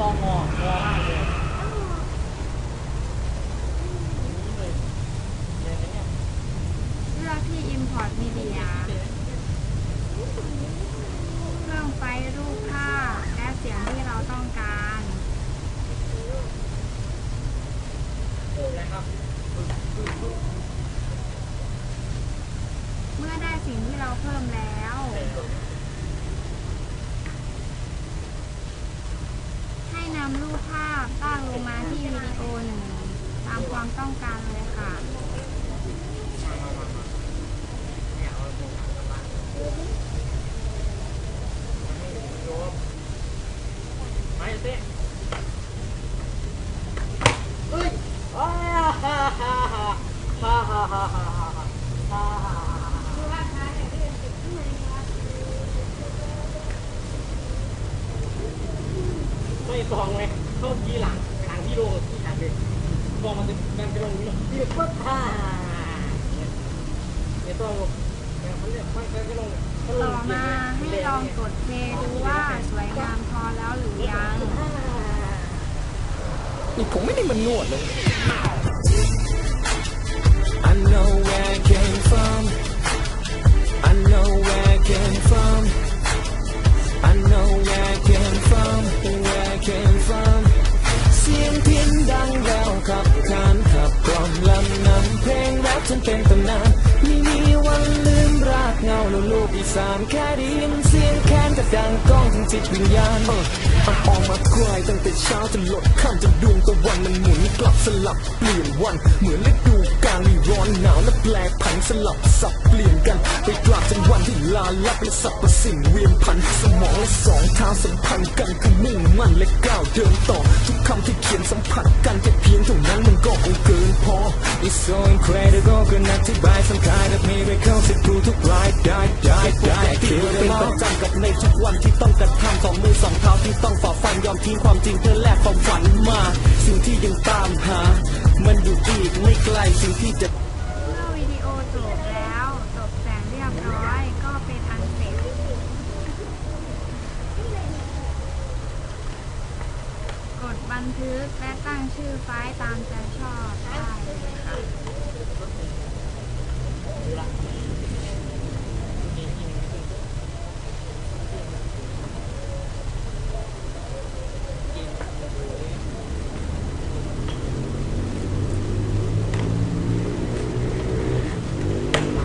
ตองอรอมากเลยเลือกที่ Import Media เครื่องไฟรูปภาพและเสียงที่เราต้องการเมื่อได้สิ่งที่เราเพิ่มแล้วำรูปภาพตั้งลงมาที่วิดีโอหนึ่งตามความต้องการเลยค่ะ ไม่เต้เอ้ยฮ่าฮ่าฮ่าฮ่าฮ่าฮ่า ไม่ฟองเลยเข้าทีหลังหลังที่โลที่หลังเลยฟองมันจะมันจะลงนี่ที่ปุ๊บฮ่าเนี่ยต้องเนี่ยมันเนี่ยมันจะลงมันลต่องมาให้ลองกดเพลย์ดูว่าสวยงามพอแล้วหรือยังนี่ผมไม่ได้มานวดเลย I know where อีสานแค่ได้ยินเสียงแค้นก็ดังก้องถึงจิตวิญญาณเออมันออกมากลายตั้งแต่เช้าจนหลดค่ำจนดวงตะวันมันหมุนกลับสลับเปลี่ยนวัน เหมือนฤดูกาลที่ร้อนหนาวและแปลผันสลับสับเปลี่ยนกันไปกลับจนวันที่ลาลับและสับประสิ่งเวียนพันสมองและสองเท้าสัมพันธ์กันคือมุ่งมั่นและก้าวเดินต่อ ทุกคำที่เขียนสัมผัสกันแค่เพียงเท่านั้นมันก็คงเกินพอ It's so incredible กินอธิบาย some kind of miracle สิรู้ เท้าที่ต้องฝ่าฟันยอมทิ้งความจริงเพื่อแลกความฝันมา สิ่งที่ยังตามหา มันอยู่อีกไม่ไกลสิ่งที่จะเมื่อวิดีโอจบแล้วตกแต่งเรียบร้อยก็เป็นอันเสร็จ กดบันทึกและตั้งชื่อไฟล์ตามใจชอบได้เลยค่ะ